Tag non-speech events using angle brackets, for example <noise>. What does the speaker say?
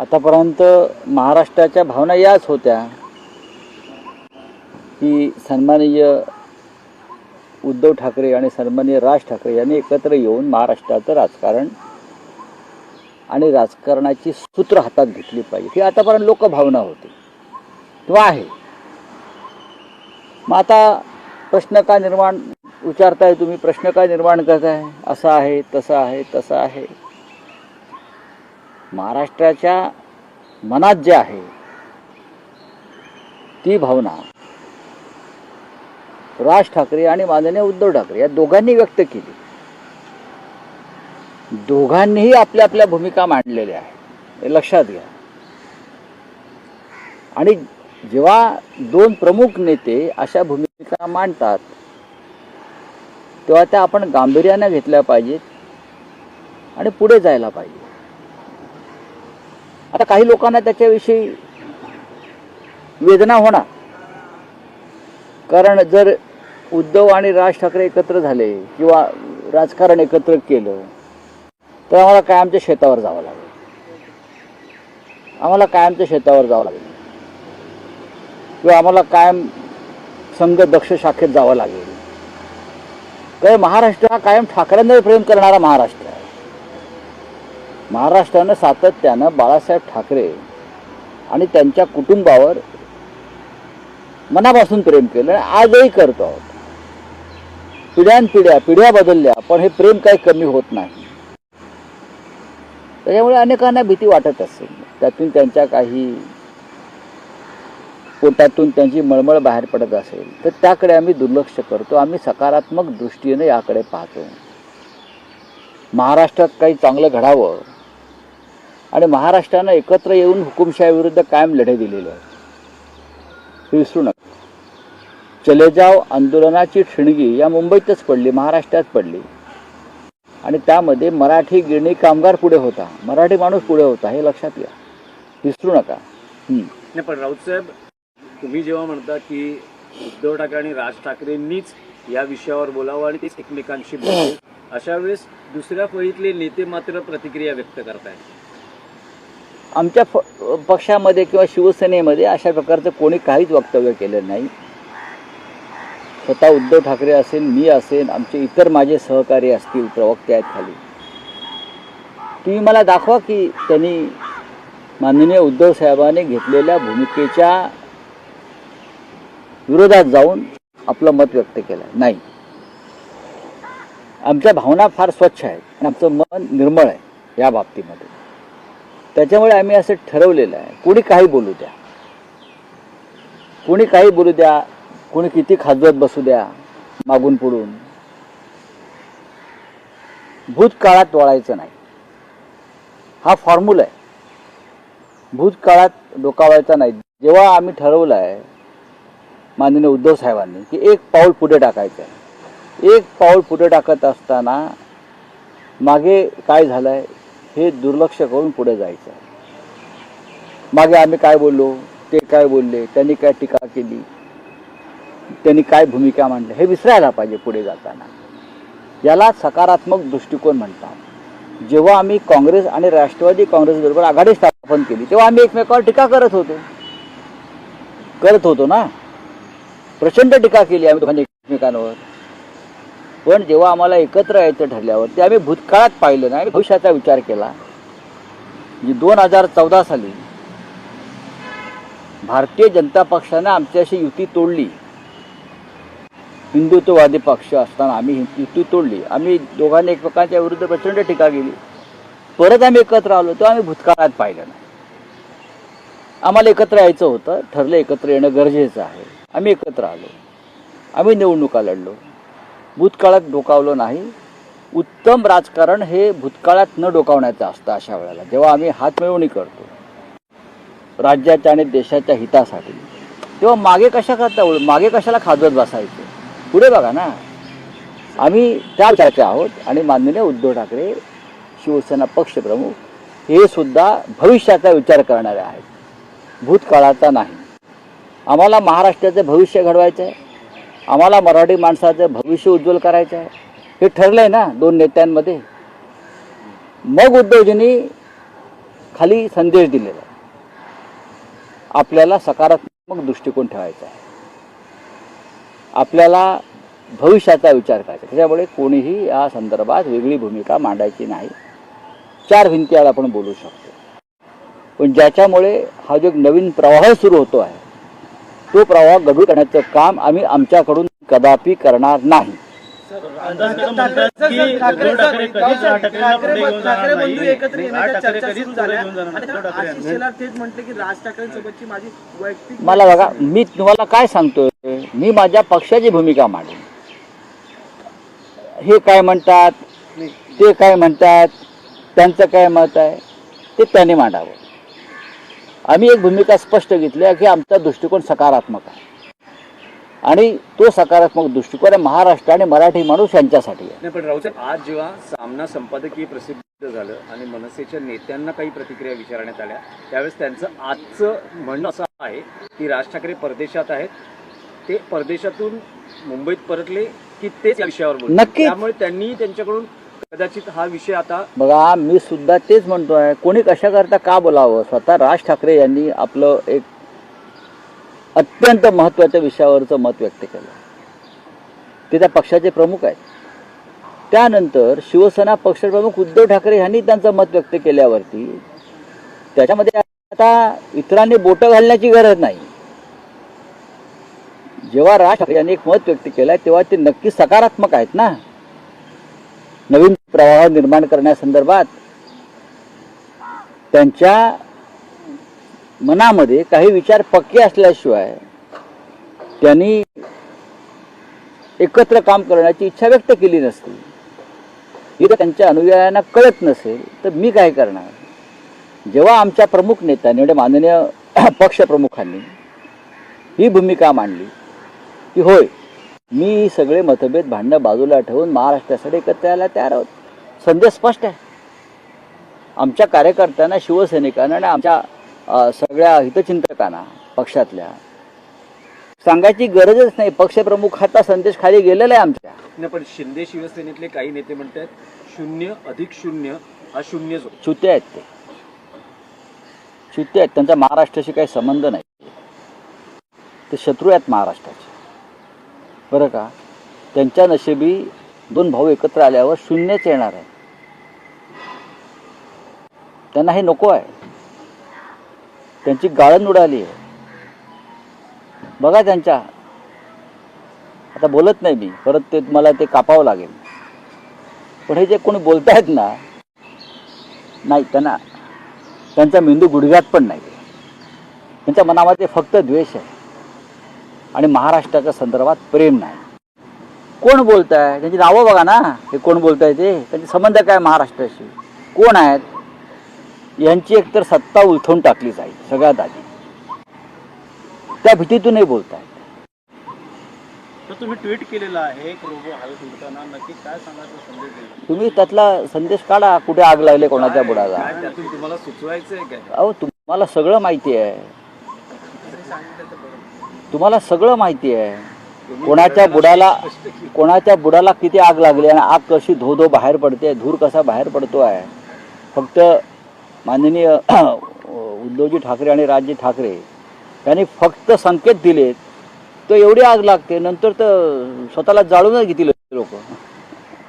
आतापर्यंत महाराष्ट्राच्या भावना याच होत्या की सन्माननीय उद्धव ठाकरे आणि सन्माननीय राज ठाकरे यांनी एकत्र येऊन महाराष्ट्राचं राजकारण आणि राजकारणाची सूत्र हातात घेतली पाहिजे. ही आतापर्यंत लोकभावना होती. किंवा आहे. मग आता प्रश्न का निर्माण विचारताय तुम्ही प्रश्न काय निर्माण करताय? असं आहे तसं आहे तसं आहे. महाराष्ट्राच्या मनात जे आहे ती भावना राज ठाकरे आणि माननीय उद्धव ठाकरे या दोघांनी व्यक्त केली. दोघांनीही आपल्या आपल्या भूमिका मांडलेल्या आहेत. हे लक्षात घ्या. आणि जेव्हा दोन प्रमुख नेते अशा भूमिका मांडतात तेव्हा त्या आपण गांभीर्यानं घेतल्या पाहिजेत आणि पुढे जायला पाहिजे आता काही लोकांना त्याच्याविषयी वेदना होणार. कारण जर उद्धव आणि राज ठाकरे एकत्र झाले किंवा राजकारण एकत्र केलं तर आम्हाला कायमच्या शेतावर जावं लागेल. आम्हाला कायमच्या शेतावर जावं लागेल. किंवा आम्हाला कायम संघ दक्ष शाखेत जावं लागेल. तर महाराष्ट्र हा कायम ठाकरेंवर प्रेम करणारा महाराष्ट्र आहे. महाराष्ट्रानं सातत्यानं बाळासाहेब ठाकरे आणि त्यांच्या कुटुंबावर मनापासून प्रेम केलं आणि आजही करतो आहोत. पिढ्यानपिढ्या पिढ्या बदलल्या पण हे प्रेम काही कमी होत नाही. त्याच्यामुळे अनेकांना भीती वाटत असेल. त्यातून त्यांच्या काही पोटातून त्यांची मळमळ बाहेर पडत असेल. तर त्याकडे आम्ही दुर्लक्ष करतो. आम्ही सकारात्मक दृष्टीने याकडे पाहतो. महाराष्ट्रात काही चांगलं घडावं आणि महाराष्ट्रानं एकत्र येऊन हुकुमशाहीविरुद्ध कायम लढे दिलेले आहेत. हे विसरू नका. चले जाव आंदोलनाची ठिणगी या मुंबईतच पडली महाराष्ट्रात पडली. आणि त्यामध्ये मराठी गिरणी कामगार पुढे होता मराठी माणूस पुढे होता हे लक्षात घ्या. विसरू नका. नाही पण राऊत साहेब तुम्ही जेव्हा म्हणता की उद्धव ठाकरे आणि राज ठाकरेंनीच या विषयावर बोलावं आणि तेच एकमेकांशी बोलावं अशा वेळेस दुसऱ्या फळीतले नेते मात्र प्रतिक्रिया व्यक्त करतायत. आमच्या फ पक्षामध्ये किंवा शिवसेनेमध्ये अशा प्रकारचं कोणी काहीच वक्तव्य केलं नाही. स्वतः उद्धव ठाकरे असेल मी असेल आमचे इतर माझे सहकारी असतील प्रवक्ते आहेत खाली. तुम्ही मला दाखवा की त्यांनी माननीय उद्धव साहेबांनी घेतलेल्या भूमिकेच्या विरोधात जाऊन आपलं मत व्यक्त केलं. नाही. आमच्या भावना फार स्वच्छ आहेत आणि आमचं मन निर्मळ आहे या बाबतीमध्ये. त्याच्यामुळे आम्ही असं ठरवलेलं आहे. कोणी काही बोलू द्या. कोणी काही बोलू द्या. कोणी किती खाजवत बसू द्या मागून पुढून. भूतकाळात वळायचं नाही. हा फॉर्म्युला आहे. भूतकाळात डोकावायचा नाही. जेव्हा आम्ही ठरवलं आहे माननीय उद्धव साहेबांनी की एक पाऊल पुढे टाकायचं आहे. एक पाऊल पुढे टाकत असताना मागे काय झालं आहे हे दुर्लक्ष करून पुढे जायचं. आहे मागे आम्ही काय बोललो? ते काय बोलले? त्यांनी काय टीका केली? त्यांनी काय भूमिका मांडली हे विसरायला पाहिजे पुढे जाताना. याला सकारात्मक दृष्टिकोन म्हणतात. जेव्हा आम्ही काँग्रेस आणि राष्ट्रवादी काँग्रेसबरोबर आघाडी स्थापन केली तेव्हा आम्ही एकमेकावर टीका करत होतो. करत होतो ना? प्रचंड टीका केली आम्ही दोघांनी एकमेकांवर. पण जेव्हा आम्हाला एकत्र यायचं ठरल्यावर ते आम्ही भूतकाळात पाहिलं नाही आम्ही भविष्याचा विचार केला. जी दोन हजार चौदा साली भारतीय जनता पक्षानं आमच्याशी युती तोडली. हिंदुत्ववादी पक्ष असताना आम्ही हि- युती तोडली. आम्ही दोघांनी एकमेकांच्या विरुद्ध प्रचंड टीका केली. परत आम्ही एकत्र आलो तो आम्ही भूतकाळात पाहिलं नाही. आम्हाला एकत्र यायचं होतं ठरलं एकत्र येणं गरजेचं आहे. आम्ही एकत्र आलो. आम्ही निवडणुका लढलो. भूतकाळात डोकावलं नाही. उत्तम राजकारण हे भूतकाळात न डोकावण्याचं असतं अशा वेळेला. जेव्हा आम्ही हातमिळवणी करतो राज्याच्या आणि देशाच्या हितासाठी तेव्हा मागे कशा करता मागे कशाला खाजवत बसायचं? पुढे बघा ना. आम्ही त्या विचाराचे आहोत आणि माननीय उद्धव ठाकरे शिवसेना पक्षप्रमुख हे सुद्धा भविष्याचा विचार करणारे आहेत. भूतकाळाचा नाही. आम्हाला महाराष्ट्राचं भविष्य घडवायचं आहे आम्हाला मराठी माणसाचं भविष्य उज्ज्वल करायचं आहे. हे ठरलंय ना दोन नेत्यांमध्ये. मग उद्धवजींनी खाली संदेश दिलेला आहे. आपल्याला सकारात्मक दृष्टिकोन ठेवायचा आहे. आपल्याला भविष्याचा विचार करायचा त्याच्यामुळे कोणीही या संदर्भात वेगळी भूमिका मांडायची नाही. चार भिंतीवर आपण बोलू शकतो. पण ज्याच्यामुळे हा जो एक नवीन प्रवाह सुरू होतो आहे तो प्रवाह गढूळ करण्याचं काम आम्ही आमच्याकडून कदापि करणार नाही. मला बघा मी तुम्हाला काय सांगतोय? मी माझ्या पक्षाची भूमिका मांडेन हे काय म्हणतात? ते काय म्हणतात? त्यांचं काय मत आहे? ते त्यांनी मांडावं. आम्ही एक भूमिका स्पष्ट घेतली आहे की आमचा दृष्टिकोन सकारात्मक आहे. आणि तो सकारात्मक दृष्टिकोन आहे महाराष्ट्र आणि मराठी माणूस यांच्यासाठी आहे. नाही पण राऊसाहेब आज जेव्हा सामना संपादकीय प्रसिद्ध झालं आणि मनसेच्या नेत्यांना काही प्रतिक्रिया विचारण्यात आल्या त्यावेळेस त्यांचं आजचं म्हणणं असं आहे की राज ठाकरे परदेशात आहेत. ते परदेशातून मुंबईत परतले की तेच या विषयावर नक्कीच. त्यामुळे त्यांनी त्यांच्याकडून कदाचित हा विषय आता बघा मी सुद्धा तेच म्हणतोय कोणी कशाकरता का बोलावं? स्वतः राज ठाकरे यांनी आपलं एक अत्यंत महत्त्वाच्या विषयावरचं मत व्यक्त केलं. ते त्या पक्षाचे प्रमुख आहेत. त्यानंतर शिवसेना पक्षप्रमुख उद्धव ठाकरे यांनी त्यांचं मत व्यक्त केल्यावरती त्याच्यामध्ये आता इतरांनी बोटं घालण्याची गरज नाही. जेव्हा राज ठाकरे यांनी एक मत व्यक्त केलं तेव्हा ते नक्की सकारात्मक आहेत ना? नवीन प्रवाह निर्माण करण्यासंदर्भात त्यांच्या मनामध्ये काही विचार पक्के असल्याशिवाय त्यांनी एकत्र काम करण्याची इच्छा व्यक्त केली नसती. ही त्यांच्या अनुयायांना कळत नसेल तर मी काय करणार? जेव्हा आमच्या प्रमुख नेत्यांनी म्हणजे माननीय पक्षप्रमुखांनी ही भूमिका मांडली की होय मी सगळे मतभेद भांडणं बाजूला ठेवून महाराष्ट्रासाठी एकत्र यायला तयार आहोत. संदेश स्पष्ट आहे. आमच्या कार्यकर्त्यांना शिवसैनिकांना आणि आमच्या सगळ्या हितचिंतकांना पक्षातल्या. सांगायची गरजच नाही. पक्षप्रमुखाचा संदेश खाली गेलेला आहे आमच्या. पण शिंदे शिवसेनेतले काही नेते म्हणतात शून्य अधिक शून्य हा शून्यच होतो चुते आहेत ते. चुते आहेत. त्यांचा महाराष्ट्राशी काही संबंध नाही. ते शत्रू आहेत महाराष्ट्राचे. बरं का? त्यांच्या नशिबी दोन भाऊ एकत्र आल्यावर शून्यच येणार आहे. त्यांना हे नको आहे. त्यांची गाळण उडाली आहे. बघा त्यांच्या. आता बोलत नाही मी परत ते मला ते कापावं लागेल. पण हे जे कोणी बोलतायत ना नाही त्यांना त्यांचा मेंदू गुडघ्यात पण नाही. त्यांच्या मनामध्ये फक्त द्वेष आहे. आणि महाराष्ट्राच्या संदर्भात प्रेम नाही. कोण बोलत आहे त्यांची नावं बघा ना. हे कोण बोलत आहे ते? त्यांचे संबंध काय महाराष्ट्राशी? कोण आहेत? यांची एकतर सत्ता उलथून टाकली जाईल सगळ्यात आधी. त्या भीतीतूनही बोलत आहेत तुम्ही ट्विट केलेलं आहे त्यातला संदेश काढा कुठे आग लागले कोणाच्या बुडाला. तुम्हाला सुचवायचं अहो तुम्हाला सगळं माहिती आहे. तुम्हाला सगळं माहिती आहे. कोणाच्या बुडाला कोणाच्या बुडाला किती आग लागली आणि आग कशी धो धो बाहेर पडते धूर कसा बाहेर पडतो आहे. फक्त माननीय <clears throat> उद्धवजी ठाकरे आणि राजजी ठाकरे यांनी फक्त संकेत दिलेत तर एवढी आग लागते नंतर तर स्वतःला जाळूनच घेतील लोक.